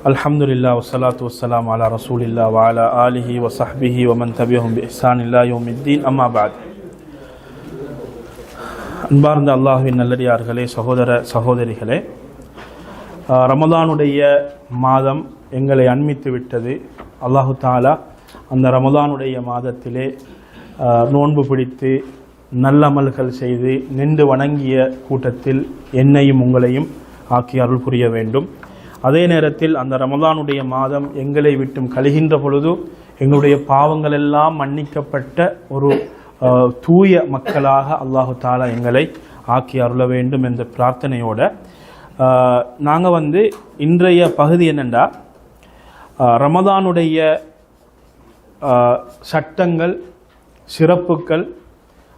அல்ஹம்துல்லா வசலாத்து வசலாம் அலா ரசூலில்லா வாலா ஆலிஹி வசஹ்பிஹி ஒமன் தபிஹும் இஹ்சான் இல்லா யோமித்தீன் அம்மாபாத் அன்பார்ந்த அல்லாஹுவின் நல்லடியார்களே சகோதர சகோதரிகளே ரமதானுடைய மாதம் எங்களை அண்மித்து விட்டது. அல்லாஹு தாலா அந்த ரமதானுடைய மாதத்திலே நோன்பு பிடித்து நல்லமல்கள் செய்து நின்று வணங்கிய கூட்டத்தில் என்னையும் உங்களையும் ஆக்கி அருள் புரிய வேண்டும். அதே நேரத்தில் அந்த ரமதானுடைய மாதம் எங்களை விட்டும் கழிகின்ற பொழுது எங்களுடைய பாவங்கள் எல்லாம் மன்னிக்கப்பட்ட ஒரு தூய மக்களாக அல்லாஹு தாலா எங்களை ஆக்கி அருள வேண்டும் என்ற பிரார்த்தனையோட நாங்கள் வந்து இன்றைய பகுதி என்னென்னா ரமதானுடைய சட்டங்கள் சிறப்புகள்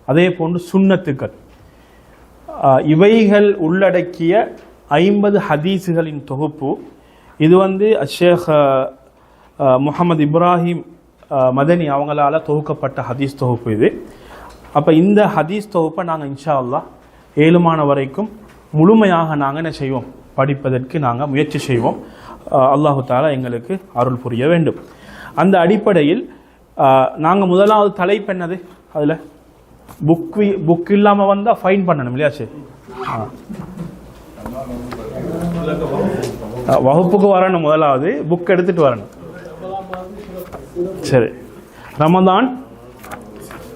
அதே போன்று சுண்ணத்துக்கள் இவைகள் உள்ளடக்கிய ஐம்பது ஹதீஸுகளின் தொகுப்பு. இது வந்து ஷேக் முகமது இப்ராஹிம் மதனி அவங்களால் தொகுக்கப்பட்ட ஹதீஸ் தொகுப்பு இது. அப்போ இந்த ஹதீஸ் தொகுப்பை நாங்கள் இன்ஷா அல்லா ஏழுமான வரைக்கும் முழுமையாக நாங்கள் என்ன செய்வோம்? படிப்பதற்கு நாங்கள் முயற்சி செய்வோம். அல்லாஹு தாலா எங்களுக்கு அருள் புரிய வேண்டும். அந்த அடிப்படையில் நாங்கள் முதலாவது தலைப்பு என்னது? அதில் புக் புக் இல்லாமல் வந்தால் ஃபைன் பண்ணணும் இல்லையா சரி ஆ, வகுப்புக்கு வரணும் முதலாவது. புக் எடுத்துட்டு வரணும். சரி. ரமதான்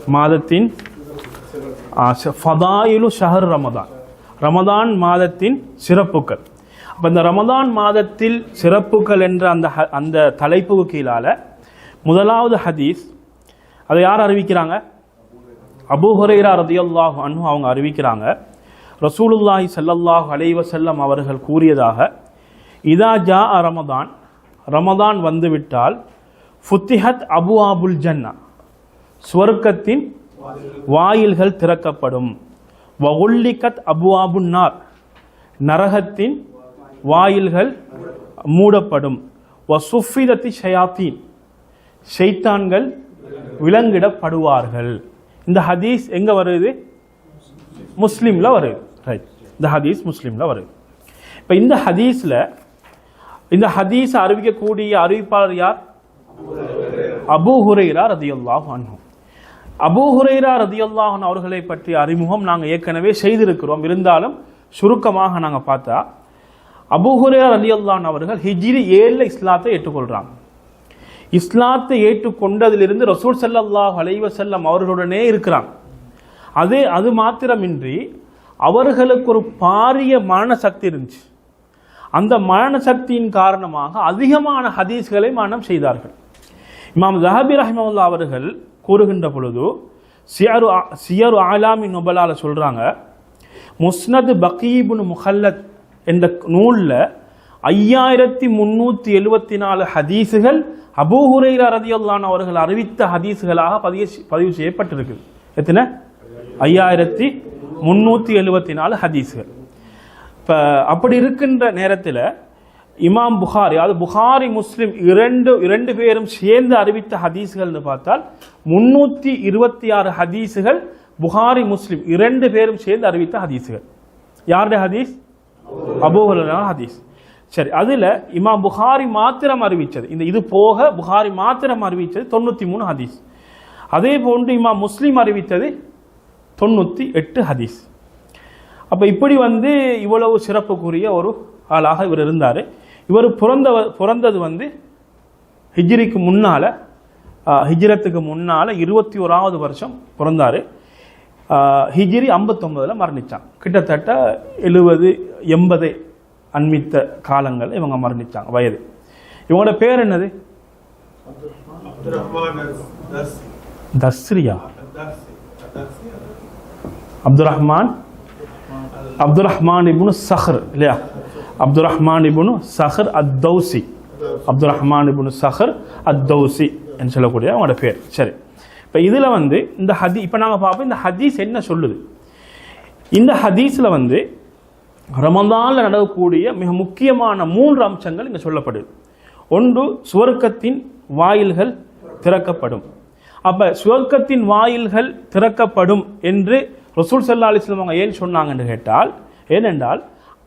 மாதத்தின் ஆ, ஷஹர் ரமதான். ரமதான் மாதத்தின் சிறப்புகள். அப்போ இந்த ரமதான் மாதத்தில் சிறப்புகள் என்ற அந்த ஹ- அந்த தலைப்புக்கு கீழால முதலாவது ஹதீஸ் அதை யார் அறிவிக்கிறாங்க? அபு ஹுரைரா ரதியல்லாஹு அன்னு அவங்க அறிவிக்கிறாங்க. ரசூலுல்லாஹி ஸல்லல்லாஹு அலைவசல்லம் அவர்கள் கூறியதாக இதா ஜா ரமதான் ரமதான் வந்துவிட்டால் ஃபுத்திஹத் அபு அபுல் ஜன்னா ஸ்வர்க்கத்தின் வாயில்கள் திறக்கப்படும். வகுல்லிகத் அபு அபுன்னார் நரகத்தின் வாயில்கள் மூடப்படும். வசுஃபிதத்தி ஷயாத்தீன் ஷைத்தான்கள் விலங்கிடப்படுவார்கள். இந்த ஹதீஸ் எங்கே வருது? முஸ்லீமில் வருது. ரைட் இந்த ஹதீஸ் முஸ்லீமில் வருது. இப்போ இந்த ஹதீஸில் இந்த ஹதீஸ் அறிவிக்கக்கூடிய அறிவிப்பாளர் யார்? அபூ ஹுரைரா ரதியல்லாஹு அன்ஹு. அபூ ஹுரைரா ரதியுல்லாஹன் அவர்களை பற்றிய அறிமுகம் நாங்கள் ஏற்கனவே செய்திருக்கிறோம். இருந்தாலும் சுருக்கமாக நாங்கள் பார்த்தா அபு ஹுரைரா ரதியுல்லான் அவர்கள் ஹிஜ்ரி ஏழில் இஸ்லாத்தை ஏற்றுக்கொள்கிறாங்க இஸ்லாத்தை ஏற்றுக்கொண்டதிலிருந்து ரசூல் சல்லாஹ் அலைவசல்லம் அவர்களுடனே இருக்கிறாங்க. அதே அது மாத்திரமின்றி அவர்களுக்கு ஒரு பாரிய மரண சக்தி இருந்துச்சு. அந்த மரண சக்தியின் காரணமாக அதிகமான ஹதீஸ்களை மரணம் செய்தார்கள். இமாம் ஜஹபி ரஹ்மல்லா அவர்கள் கூறுகின்ற பொழுது சியரு சியரு ஆலாமி நொபலால் சொல்கிறாங்க முஸ்னது பகீபுன் முஹல்லத் என்ற நூலில் ஐயாயிரத்தி முந்நூற்றி எழுபத்தி நாலு ஹதீஸுகள் அபூஹுரை ரதியுல்லான் அவர்கள் அறிவித்த ஹதீஸுகளாக பதிவு செய்- பதிவு செய்யப்பட்டிருக்கு எத்தனை? ஐயாயிரத்தி முந்நூற்றி எழுபத்தி நாலு ஹதீஸுகள். இப்போ அப்படி இருக்கின்ற நேரத்தில் இமாம் புகாரி அதாவது புகாரி முஸ்லீம் இரண்டு இரண்டு பேரும் சேர்ந்து அறிவித்த ஹதீஸ்கள்னு பார்த்தால் முன்னூற்றி இருபத்தி ஆறு ஹதீஸுகள் புகாரி முஸ்லீம் இரண்டு பேரும் சேர்ந்து அறிவித்த ஹதீஸுகள். யாருடைய ஹதீஸ்? அபூஹலான ஹதீஸ். சரி அதில் இமாம் புகாரி மாத்திரம் அறிவித்தது. இந்த இது போக புகாரி மாத்திரம் அறிவித்தது தொண்ணூற்றி மூணு ஹதீஸ். அதே போன்று இமாம் முஸ்லீம் அறிவித்தது தொண்ணூற்றி எட்டு ஹதீஸ். அப்போ இப்படி வந்து இவ்வளவு சிறப்புக்குரிய ஒரு ஆளாக இவர் இருந்தார். இவர் பிறந்த பிறந்தது வந்து ஹிஜ்ரிக்கு முன்னால் ஹிஜ்ரத்துக்கு முன்னால் இருபத்தி ஓராவது வருஷம் பிறந்தார். ஹிஜிரி ஐம்பத்தொம்பதில் மரணித்தான் கிட்டத்தட்ட எழுபது எண்பது அண்மித்த காலங்கள் இவங்க மரணித்தாங்க வயது. இவங்களோட பேர் என்னது? தஸ்ரியா. அப்துல் ரஹ்மான் அப்துல் ரஹ்மான் இபுனு சஹர் இல்லையா? அப்துல் ரஹ்மான் இபுனு சஹர் அத் தௌசி அப்துல் ரஹ்மான் இபுனு சஹர் அத் தௌசி என்று சொல்லக்கூடிய அவங்களோட பேர். சரி. இப்போ இதில் வந்து இந்த ஹதி இப்போ நாங்கள் பார்ப்போம் இந்த ஹதீஸ் என்ன சொல்லுது. இந்த ஹதீஸில் வந்து ரமதானில் நடக்கக்கூடிய மிக முக்கியமான மூன்று அம்சங்கள் இங்கே சொல்லப்படுது. ஒன்று சுவர்க்கத்தின் வாயில்கள் திறக்கப்படும். அப்போ சுவர்க்கத்தின் வாயில்கள் திறக்கப்படும் என்று ரசூல் சல்லா அலிஸ்லம் அவங்க ஏன் சொன்னாங்கன்னு கேட்டால் ஏனென்றால்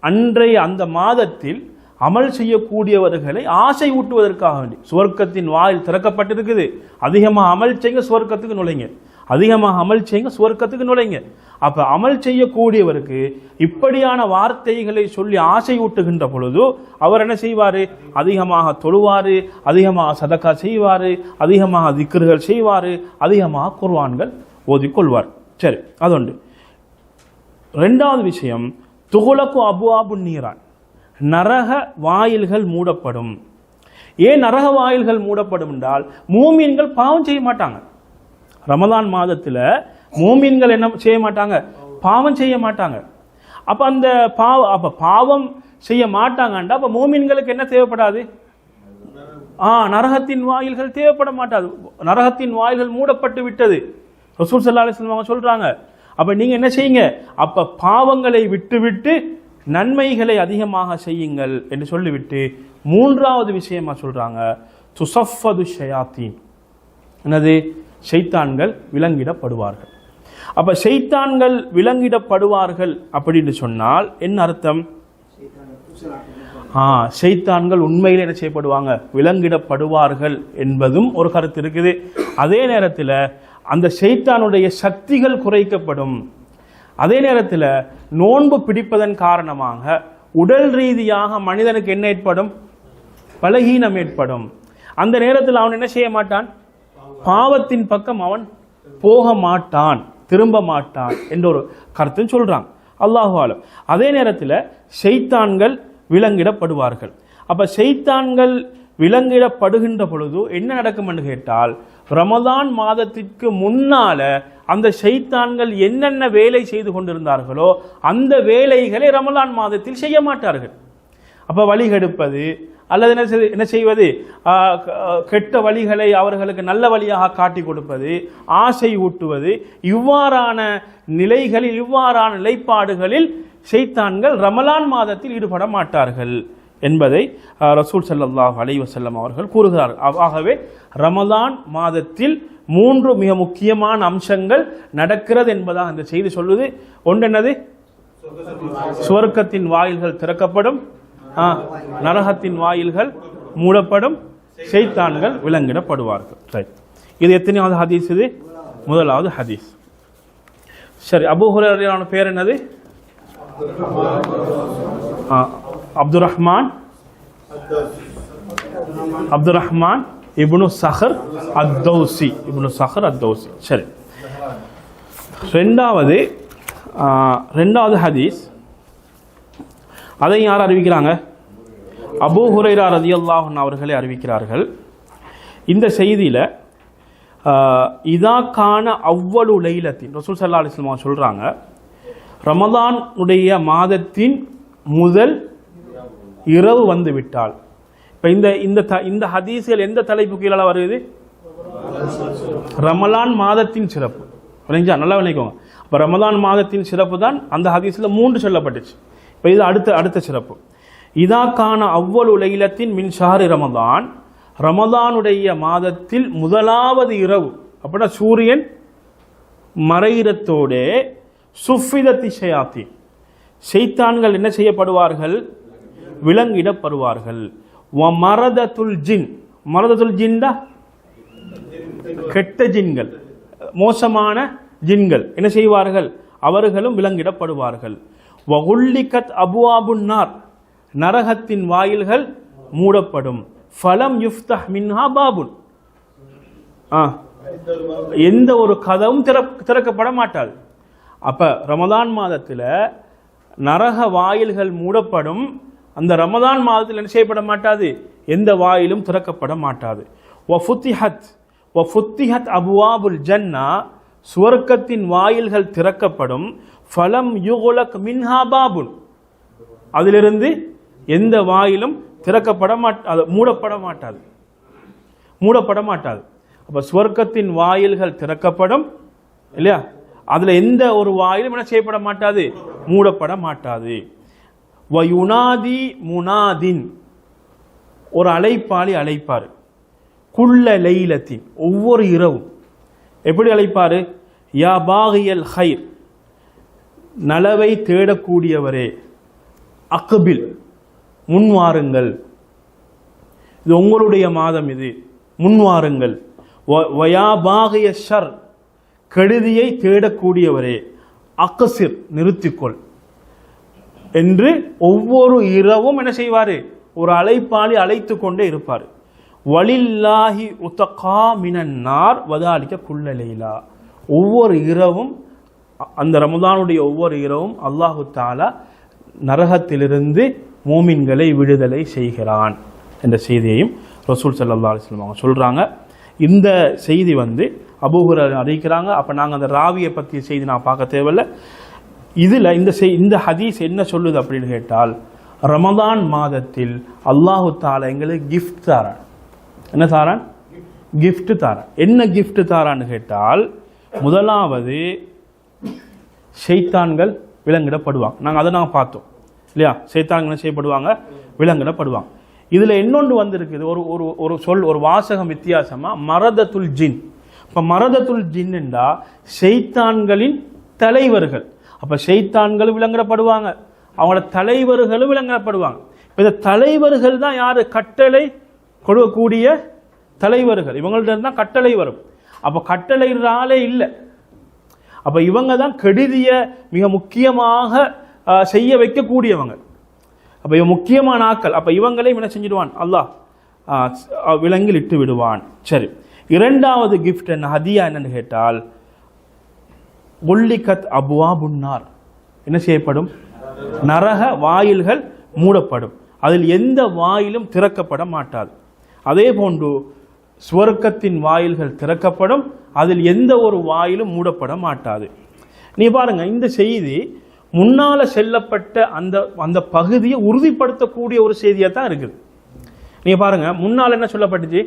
அன்றைய அந்த மாதத்தில் அமல் செய்யக்கூடியவர்களை ஆசை ஊட்டுவதற்காக வேண்டி சுவர்க்கத்தின் வாயில் திறக்கப்பட்டிருக்குது. அதிகமாக அமல் செய்யுங்க சுவர்க்கத்துக்கு நுழைங்க. அதிகமாக அமல் செய்யுங்க சுவர்க்கத்துக்கு நுழைங்க. அப்போ அமல் செய்யக்கூடியவருக்கு இப்படியான வார்த்தைகளை சொல்லி ஆசை ஊட்டுகின்ற பொழுது அவர் என்ன செய்வார்? அதிகமாக தொழுவார் அதிகமாக சதக்கா செய்வார் அதிகமாக திக்ருகள் செய்வார் அதிகமாக குர்வான்கள் ஓதிக்கொள்வார். சரி அதொன்று ரெண்டாவது விஷயம் துகுலக்கு அபுவாபு நீரான். நரக வாயில்கள் மூடப்படும். ஏன் நரக வாயில்கள் மூடப்படும் என்றால் மூமீன்கள் பாவம் செய்ய மாட்டாங்க. ரமதான் மாதத்தில் மூமீன்கள் என்ன செய்ய மாட்டாங்க? பாவம் செய்ய மாட்டாங்க. அப்போ அந்த பாவ அப்போ பாவம் செய்ய மாட்டாங்கண்டா அப்போ மூமீன்களுக்கு என்ன தேவைப்படாது? ஆ நரகத்தின் வாயில்கள் தேவைப்பட மாட்டாது. நரகத்தின் வாயில்கள் மூடப்பட்டு விட்டது. ரசூல் சல்லா அலிஸ்லாம் அவங்க சொல்கிறாங்க அப்போ நீங்கள் என்ன செய்யுங்க? அப்போ பாவங்களை விட்டுவிட்டு நன்மைகளை அதிகமாக செய்யுங்கள் என்று சொல்லிவிட்டு மூன்றாவது விஷயமா சொல்கிறாங்க துசஃபது ஷயாத்தீன். என்னது? ஷைத்தான்கள் விலங்கிடப்படுவார்கள். அப்போ ஷைத்தான்கள் விலங்கிடப்படுவார்கள் அப்படின்னு சொன்னால் என்ன அர்த்தம்? ஆ ஷைத்தான்கள் உண்மையில் என்ன செய்யப்படுவாங்க? விலங்கிடப்படுவார்கள் என்பதும் ஒரு கருத்து இருக்குது. அதே நேரத்தில் அந்த ஷைத்தானுடைய சக்திகள் குறைக்கப்படும். அதே நேரத்தில் நோன்பு பிடிப்பதன் காரணமாக உடல் ரீதியாக மனிதனுக்கு என்ன ஏற்படும்? பலகீனம் ஏற்படும். அந்த நேரத்தில் அவன் என்ன செய்ய மாட்டான்? பாவத்தின் பக்கம் அவன் போக மாட்டான் திரும்ப மாட்டான் என்ற ஒரு கருத்தும் சொல்கிறான் அல்லாஹாலும் அதே நேரத்தில் செய்தான்கள் விலங்கிடப்படுவார்கள். அப்போ செய்தான்கள் விலங்கிடப்படுகின்ற பொழுது என்ன நடக்கும் என்று கேட்டால் ரமதான் மாதத்திற்கு முன்னால அந்த ஷைத்தான்கள் என்னென்ன வேலை செய்து கொண்டிருந்தார்களோ அந்த வேலைகளை ரமலான் மாதத்தில் செய்ய மாட்டார்கள். அப்ப வழிகெடுப்பது அல்லது என்ன என்ன செய்வது? கெட்ட வழிகளை அவர்களுக்கு நல்ல வழியாக காட்டி கொடுப்பது ஆசை ஊட்டுவது இவ்வாறான நிலைகளில் இவ்வாறான நிலைப்பாடுகளில் ஷைத்தான்கள் ரமலான் மாதத்தில் ஈடுபட மாட்டார்கள். என்பதை ரசூல் சல்லாஹ் அலைவசல்லம் அவர்கள் கூறுகிறார்கள். ஆ- ஆகவே ரமலான் மாதத்தில் மூன்று மிக முக்கியமான அம்சங்கள் நடக்கிறது என்பதாக அந்த செய்தி சொல்லுது. ஒன்றென்னது? சுவர்க்கத்தின் வாயில்கள் திறக்கப்படும் ஆ, நரகத்தின் வாயில்கள் மூடப்படும் செய்தான்கள் விலங்கிடப்படுவார்கள். ரைட் இது எத்தனையாவது ஹதீஸ் இது? முதலாவது ஹதீஸ். சரி அபூ பேர் என்னது? ஆ, அப்துர் ரஹ்மான் அப்துர் ரஹ்மான் இபுனு சஹர் அத்தௌசி இப்னு சஹர் அத்தௌசி. சரி. ரெண்டாவது ரெண்டாவது ஹதீஸ். அதை யார் அறிவிக்கிறாங்க? அபூ ஹுரைரா அல்லாஹன் அவர்களே அறிவிக்கிறார்கள். இந்த செய்தியில் இதாக்கான அவ்வளவு லைலத்தின் ரசூல் சல்லா அலிஸ்லாம் சொல்கிறாங்க ரமதானுடைய மாதத்தின் முதல் இரவு வந்து விட்டால் இப்ப இந்த இந்த த- இந்த ஹதீஸ்கள் எந்த தலைப்பு கீழே வருது? ரமலான் மாதத்தின் சிறப்பு. புரிஞ்சா? நல்லா விளைக்கோங்க அப்ப ரமலான் மாதத்தின் சிறப்பு தான் அந்த ஹதீஸ்ல மூன்று சொல்லப்பட்டுச்சு. இப்ப இது அடுத்த அடுத்த சிறப்பு. இதாக்கான அவ்வளவு லைலத்தின் மின்சாரி ரமதான் ரமதானுடைய மாதத்தில் முதலாவது இரவு. அப்படின்னா சூரியன் மறையிறத்தோடே சுஃபிதத்தி ஷயாத்தி செய்தான்கள் என்ன செய்யப்படுவார்கள்? விலங்கிடப்படுவார்கள். வ மரதத்துல் ஜின். மரதத்துல் ஜின்டா கெட்ட ஜின்கள். மோசமான ஜின்கள். என்ன செய்வார்கள்? அவர்களும் விலங்கிடப்படுவார்கள். வகுல்லிகத் அபுவாபுன்னார் நரகத்தின் வாயில்கள் மூடப்படும். ஃபலம் யுஃப்தஹ் மின்ஹா பாபுன். ஆ. எந்த ஒரு கதவும் திறப்- திறக்கப்பட மாட்டாள். அப்ப ரமதான் மாதத்தில் நரக வாயில்கள் மூடப்படும். அந்த ரமதான் மாதத்தில் என்ன செய்யப்பட மாட்டாது? எந்த வாயிலும் திறக்கப்பட மாட்டாது. வஃபுத்திஹத் வஃபுத்திஹத் அபுவாபுல் ஜன்னா சுவர்க்கத்தின் வாயில்கள் திறக்கப்படும். ஃபலம் யுகுலக் மின்ஹா பாபுன். அதிலிருந்து எந்த வாயிலும் திறக்கப்பட மாட்டாது மூடப்பட மாட்டாது. மூடப்பட மாட்டாது. அப்போ சுவர்க்கத்தின் வாயில்கள் திறக்கப்படும் இல்லையா? அதில் எந்த ஒரு வாயிலும் என்ன செய்யப்பட மாட்டாது? மூடப்பட மாட்டாது. வயுனாதி முனாதின். ஒரு அழைப்பாளி அழைப்பார். குள்ள லைலத்தின் ஒவ்வொரு இரவும். எப்படி அழைப்பார்? யா பாகியல் ஹைர். நலவை தேடக்கூடியவரே. அக்பில் முன்வாருங்கள் இது உங்களுடைய மாதம் இது. முன்வாருங்கள் வ- வயாபாகிய ஷர். கெடுதியை தேடக்கூடியவரே. அக்கசிர் நிறுத்திக்கொள். என்று ஒவ்வொரு இரவும் என்ன செய்வார்? ஒரு அழைப்பாளி அழைத்து கொண்டே இருப்பார். வலில்லாஹி உத்தகா மினன்னார் வதாலிக்க குள்ளலைலா ஒவ்வொரு இரவும் அந்த ரமதானுடைய ஒவ்வொரு இரவும் அல்லாஹு தாலா நரகத்திலிருந்து மூமின்களை விடுதலை செய்கிறான் என்ற செய்தியையும் ரசூல் சல்லா அலிஸ்லாம் அவங்க சொல்கிறாங்க இந்த செய்தி வந்து அபூஹுரர் அறிவிக்கிறாங்க. அப்போ நாங்கள் அந்த ராவியை பற்றிய செய்தி நான் பார்க்க தேவையில்ல. இதில் இந்த செய் இந்த ஹதீஸ் என்ன சொல்லுது அப்படின்னு கேட்டால் ரமதான் மாதத்தில் அல்லாஹு தாலா எங்களுக்கு கிஃப்ட் தாரான். என்ன தாரான்? கிஃப்ட் தாரான். என்ன கிஃப்ட் தாரான்னு கேட்டால் முதலாவது செய்தான்கள் விலங்கிடப்படுவாங்க. நாங்கள் அதை நாங்கள் பார்த்தோம். இல்லையா? செய்தான்கள் செய்யப்படுவாங்க? விலங்கிடப்படுவாங்க. இதில் இன்னொன்று வந்திருக்குது. ஒரு ஒரு ஒரு சொல் ஒரு வாசகம் வித்தியாசமாக மரதத்துல் ஜின். இப்போ மரதத்துல் ஜின்னுண்டா செய்தான்களின் தலைவர்கள். அப்போ செய்தான்களும் விளங்கப்படுவாங்க. அவங்களோட தலைவர்களும் விளங்கப்படுவாங்க. இப்போ இந்த தலைவர்கள் தான் யார்? கட்டளை கொடுக்கக்கூடிய தலைவர்கள். இவங்கள்ட்ட தான் கட்டளை வரும். அப்போ கட்டளைனாலே இல்லை. அப்போ இவங்க தான் கெடுதிய மிக முக்கியமாக செய்ய வைக்கக்கூடியவங்க. அப்போ இவன் முக்கியமான ஆட்கள். அப்போ இவங்களையும் என்ன செஞ்சிடுவான்? அல்லாஹ் விலங்கில் இட்டு விடுவான். சரி. இரண்டாவது கிஃப்ட் என்ன? ஹதியா என்னன்னு கேட்டால் ஒல்லிகத் அபுவா புன்னார் என்ன செய்யப்படும்? நரக வாயில்கள் மூடப்படும். அதில் எந்த வாயிலும் திறக்கப்பட மாட்டாது. அதே போன்று சுவர்க்கத்தின் வாயில்கள் திறக்கப்படும். அதில் எந்த ஒரு வாயிலும் மூடப்பட மாட்டாது. நீ பாருங்க இந்த செய்தி முன்னால செல்லப்பட்ட அந்த அந்த பகுதியை உறுதிப்படுத்தக்கூடிய ஒரு செய்தியா தான் இருக்குது. நீ பாருங்க முன்னால் என்ன சொல்லப்பட்டுச்சு?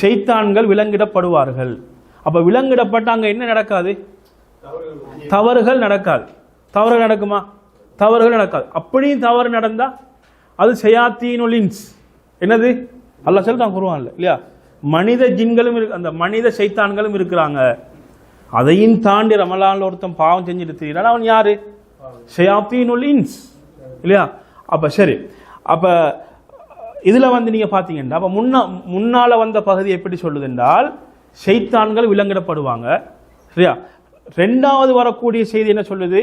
செய்தான்கள் விலங்கிடப்படுவார்கள். அப்ப விலங்கிடப்பட்ட அங்க என்ன நடக்காது? தவறுகள் நடக்காது. தவறுகள் நடக்குமா? தவறுகள் நடக்காது. அப்படியும் தவறு நடந்தா அது ஷயாத்தீனுல் என்னது? அல்லாஹ் சொல்லிட்டான் குருவான்ல இல்லையா? மனித ஜின்களும் இருக்கு அந்த மனித சைத்தான்களும் இருக்கிறாங்க. அதையும் தாண்டி ரமலான்ல ஒருத்தன் பாவம் செஞ்சுட்டு திரியிறான். அவன் யாரு? ஷயாத்தீனுல் இல்லையா? அப்ப சரி. அப்ப இதுல வந்து நீங்க பாத்தீங்கன்னா அப்ப முன்னா முன்னால வந்த பகுதி எப்படி சொல்லுது என்றால் செய்தான்கள் விலங்கிடப்படுவாங்க. சரியா? ரெண்டாவது வரக்கூடிய செய்தி என்ன சொல்லுது?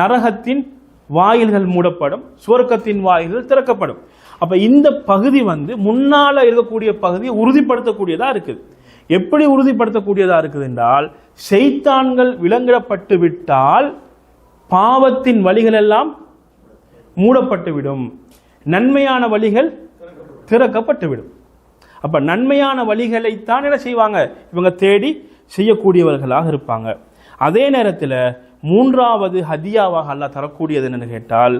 நரகத்தின் வாயில்கள் மூடப்படும் சுவர்க்கத்தின் வாயில்கள் திறக்கப்படும். அப்ப இந்த பகுதி வந்து முன்னால இருக்கக்கூடிய பகுதியை உறுதிப்படுத்தக்கூடியதா இருக்குது. எப்படி உறுதிப்படுத்தக்கூடியதா இருக்குது என்றால் செய்தான்கள் விலங்கிடப்பட்டு விட்டால் பாவத்தின் வழிகள் எல்லாம் மூடப்பட்டுவிடும் நன்மையான வழிகள் திறக்கப்பட்டுவிடும் அப்ப நன்மையான வழிகளைத்தான் என்ன செய்வாங்க? இவங்க தேடி செய்யக்கூடியவர்களாக இருப்பாங்க. அதே நேரத்தில் மூன்றாவது ஹதியாவாக அல்லாஹ் தரக்கூடியது என்னன்னு கேட்டால்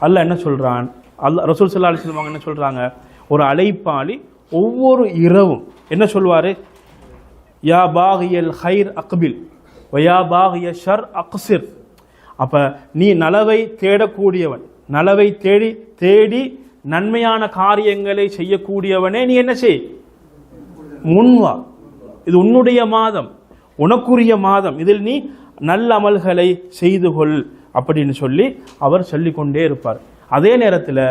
அல்லாஹ் என்ன சொல்றான்? அல்லாஹ் ரசூல் சல்லா அலி அவங்க என்ன சொல்றாங்க? ஒரு அழைப்பாளி ஒவ்வொரு இரவும் என்ன சொல்வாரு? யா பாகியல் ஹைர் அக்பில் வயா பாகிய ஷர் அக்சிர் அப்ப நீ நலவை தேடக்கூடியவன் நலவை தேடி தேடி நன்மையான காரியங்களை செய்யக்கூடியவனே நீ என்ன செய்? முன்வா. இது உன்னுடைய மாதம். உனக்குரிய மாதம். இதில் நீ நல்ல அமல்களை செய்து கொள் அப்படின்னு சொல்லி அவர் சொல்லிக்கொண்டே இருப்பார். அதே நேரத்தில்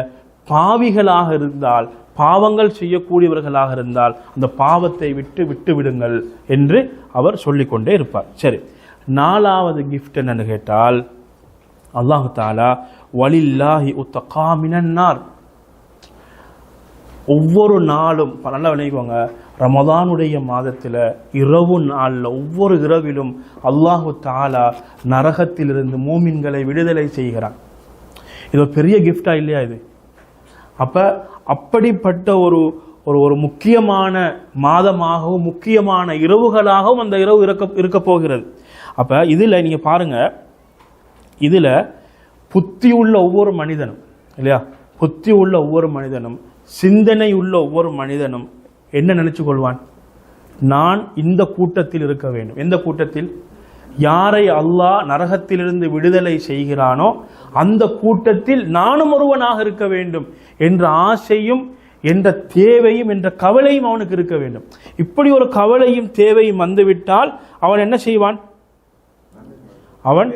பாவிகளாக இருந்தால் பாவங்கள் செய்யக்கூடியவர்களாக இருந்தால் அந்த பாவத்தை விட்டு விட்டு விடுங்கள் என்று அவர் சொல்லிக்கொண்டே இருப்பார். சரி. நாலாவது கிஃப்ட் என்னன்னு கேட்டால் அல்லாஹு தாலா வலில்லாஹி உத்தகாமினார் ஒவ்வொரு நாளும் நல்லா விளைவிக்கோங்க ரமதானுடைய மாதத்தில் இரவு நாளில் ஒவ்வொரு இரவிலும் அல்லாஹு தாலா நரகத்திலிருந்து மூமின்களை விடுதலை செய்கிறான். இது ஒரு பெரிய கிஃப்டா இல்லையா இது? அப்போ அப்படிப்பட்ட ஒரு ஒரு ஒரு முக்கியமான மாதமாகவும் முக்கியமான இரவுகளாகவும் அந்த இரவு இருக்க இருக்க போகிறது. அப்போ இதில் நீங்கள் பாருங்கள் இதில் புத்தி உள்ள ஒவ்வொரு மனிதனும் இல்லையா? புத்தி உள்ள ஒவ்வொரு மனிதனும் சிந்தனை உள்ள ஒவ்வொரு மனிதனும் என்ன நினைச்சு கொள்வான்? நான் இந்த கூட்டத்தில் இருக்க வேண்டும். எந்த கூட்டத்தில்? யாரை அல்லாஹ் நரகத்திலிருந்து விடுதலை செய்கிறானோ அந்த கூட்டத்தில் நானும் ஒருவனாக இருக்க வேண்டும் என்ற ஆசையும் என்ற தேவையும் என்ற கவலையும் அவனுக்கு இருக்க வேண்டும். இப்படி ஒரு கவலையும் தேவையும் வந்துவிட்டால் அவன் என்ன செய்வான்? அவன்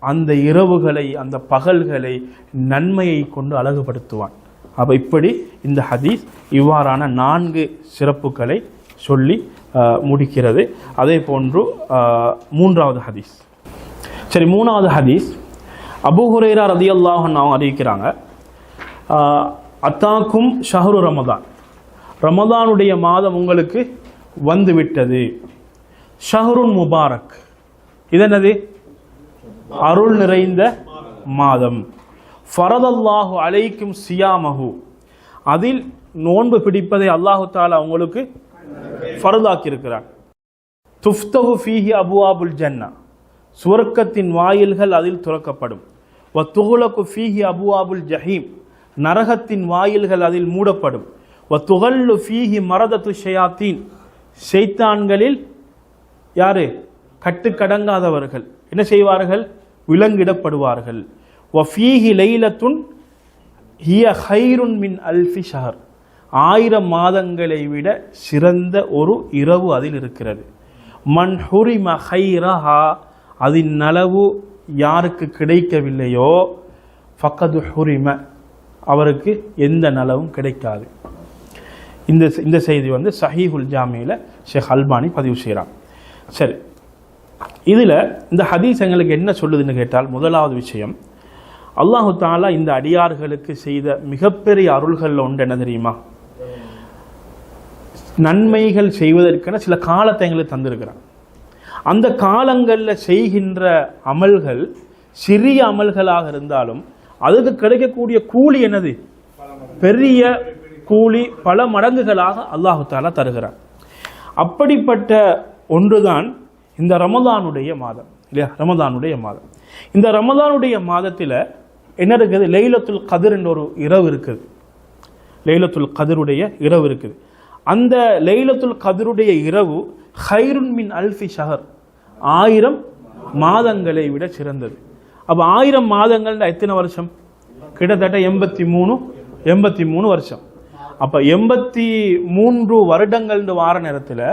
அந்த இரவுகளை அந்த பகல்களை நன்மையை கொண்டு அழகுபடுத்துவான். அப்போ இப்படி இந்த ஹதீஸ் இவ்வாறான நான்கு சிறப்புகளை சொல்லி முடிக்கிறது. அதே போன்று மூன்றாவது ஹதீஸ். சரி மூணாவது ஹதீஸ். அபு ஹுரேரா ரதி அல்லாஹன் அவங்க அறிவிக்கிறாங்க அத்தாக்கும் ஷஹரு ரமதான். ரமதானுடைய மாதம் உங்களுக்கு வந்துவிட்டது. ஷஹருன் முபாரக். இது என்னது அருள் நிறைந்த மாதம். ஃபரதல்லாஹு அலைக்கும் சியாமஹு. அதில் நோன்பு பிடிப்பதை அல்லாஹு தாலா அவங்களுக்கு ஃபரதாக்கியிருக்கிறார் துஃப்தஹு ஃபீஹி அபுவாபுல் ஜன்னா. சுவர்க்கத்தின் வாயில்கள் அதில் துறக்கப்படும். வ துகுலக்கு ஃபீஹி அபுவாபுல் ஜஹீம். நரகத்தின் வாயில்கள் அதில் மூடப்படும். வ துகல்லு ஃபீஹி மரதத்து ஷயாத்தீன். செய்தான்களில் யாரு? கட்டுக்கடங்காதவர்கள். என்ன செய்வார்கள்? விலங்கிடப்படுவார்கள். வஃபீஹி லைலத்துன் ஹிய ஹைருன் மின் அல்ஃபி ஷஹர் ஆயிரம் மாதங்களை விட சிறந்த ஒரு இரவு அதில் இருக்கிறது. மண் ஹுரிம ஹைரஹா அதன் நலவு யாருக்கு கிடைக்கவில்லையோ ஃபக்கது ஹுரிம அவருக்கு எந்த நலவும் கிடைக்காது. இந்த இந்த செய்தி வந்து சஹீஹுல் ஜாமியில் ஷேக் அல்பானி பதிவு செய்கிறான் சரி இதில் இந்த ஹதீஸ் எங்களுக்கு என்ன சொல்லுதுன்னு கேட்டால் முதலாவது விஷயம் அல்லாஹு தாலா இந்த அடியார்களுக்கு செய்த மிகப்பெரிய அருள்களில் ஒன்று என்ன தெரியுமா? நன்மைகள் செய்வதற்கென சில காலத்தை எங்களுக்கு தந்திருக்கிறான். அந்த காலங்களில் செய்கின்ற அமல்கள் சிறிய அமல்களாக இருந்தாலும் அதுக்கு கிடைக்கக்கூடிய கூலி என்னது? பெரிய கூலி பல மடங்குகளாக அல்லாஹு தாலா தருகிறார் அப்படிப்பட்ட ஒன்றுதான் இந்த ரமதானுடைய மாதம் இல்லையா? ரமதானுடைய மாதம். இந்த ரமதானுடைய மாதத்தில் என்ன இருக்குது? லெய்லத்துல் கதிர் என்ற ஒரு இரவு இருக்குது. லெய்லத்துல் கதிருடைய இரவு இருக்குது. அந்த லெய்லத்துல் கதிருடைய இரவு ஹைருன் மின் அல்ஃபி ஷஹர். ஆயிரம் மாதங்களை விட சிறந்தது. அப்போ ஆயிரம் மாதங்கள்னா எத்தனை வருஷம்? கிட்டத்தட்ட எண்பத்தி மூணு எண்பத்தி மூணு வருஷம். அப்போ எண்பத்தி மூன்று வருடங்கள்னு வார நேரத்தில்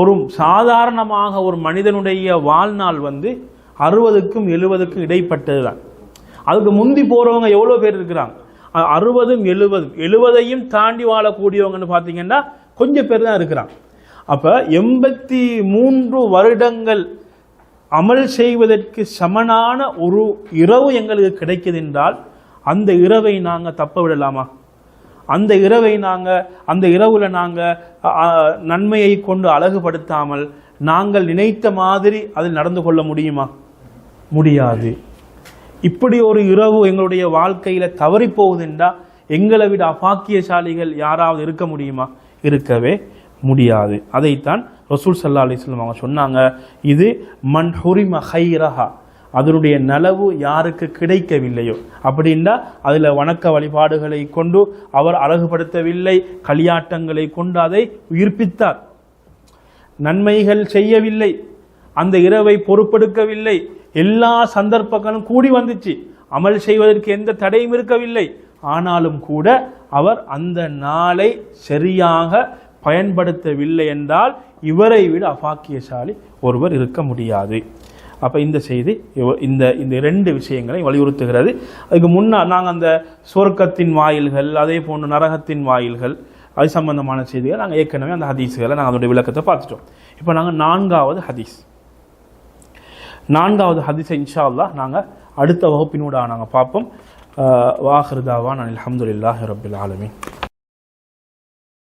ஒரு சாதாரணமாக ஒரு மனிதனுடைய வாழ்நாள் வந்து அறுபதுக்கும் எழுபதுக்கும் இடைப்பட்டது தான் அதுக்கு முந்தி போகிறவங்க எவ்வளோ பேர் இருக்கிறாங்க? அறுபதும் எழுபதும். எழுபதையும் தாண்டி வாழக்கூடியவங்கன்னு பார்த்தீங்கன்னா கொஞ்சம் பேர் தான் இருக்கிறாங்க. அப்போ எண்பத்தி மூன்று வருடங்கள் அமல் செய்வதற்கு சமனான ஒரு இரவு எங்களுக்கு கிடைக்குது என்றால் அந்த இரவை நாங்கள் தப்ப விடலாமா? அந்த இரவை நாங்கள் அந்த இரவில் நாங்கள் நன்மையை கொண்டு அழகுபடுத்தாமல் நாங்கள் நினைத்த மாதிரி அதில் நடந்து கொள்ள முடியுமா? முடியாது. இப்படி ஒரு இரவு எங்களுடைய வாழ்க்கையில தவறி போகுதுண்டா? எங்களை விட அபாக்கியசாலிகள் யாராவது இருக்க முடியுமா? இருக்கவே முடியாது. அதைத்தான் ரசூல் சல்லா அலிஸ்லாம் அவங்க சொன்னாங்க. இது மன் ஹுரிம ஹைரஹா. அதனுடைய நலவு யாருக்கு கிடைக்கவில்லையோ. அப்படின்னா அதில் வணக்க வழிபாடுகளை கொண்டு அவர் அழகுபடுத்தவில்லை. களியாட்டங்களை கொண்டு அதை உயிர்ப்பித்தார். நன்மைகள் செய்யவில்லை. அந்த இரவை பொறுப்பெடுக்கவில்லை. எல்லா சந்தர்ப்பங்களும் கூடி வந்துச்சு. அமல் செய்வதற்கு எந்த தடையும் இருக்கவில்லை. ஆனாலும் கூட அவர் அந்த நாளை சரியாக பயன்படுத்தவில்லை என்றால் இவரை விட அபாக்கியசாலி ஒருவர் இருக்க முடியாது. அப்போ இந்த செய்தி இவ- இந்த இந்த ரெண்டு விஷயங்களை வலியுறுத்துகிறது. அதுக்கு முன்னால் நாங்கள் அந்த சொர்க்கத்தின் வாயில்கள் அதே போன்று நரகத்தின் வாயில்கள் அது சம்பந்தமான செய்திகள் நாங்கள் ஏற்கனவே அந்த ஹதீஸ்களை நாங்கள் அதோடைய விளக்கத்தை பார்த்துட்டோம். இப்போ நாங்கள் நான்காவது ஹதீஸ். நான்காவது ஹதிசை இன்ஷா அல்லா நாங்கள் அடுத்த வகுப்பினூடாக நாங்கள் பார்ப்போம். வாஹிருதாவான் அல்ஹம்துலில்லாஹி ரபில் ஆலமின்.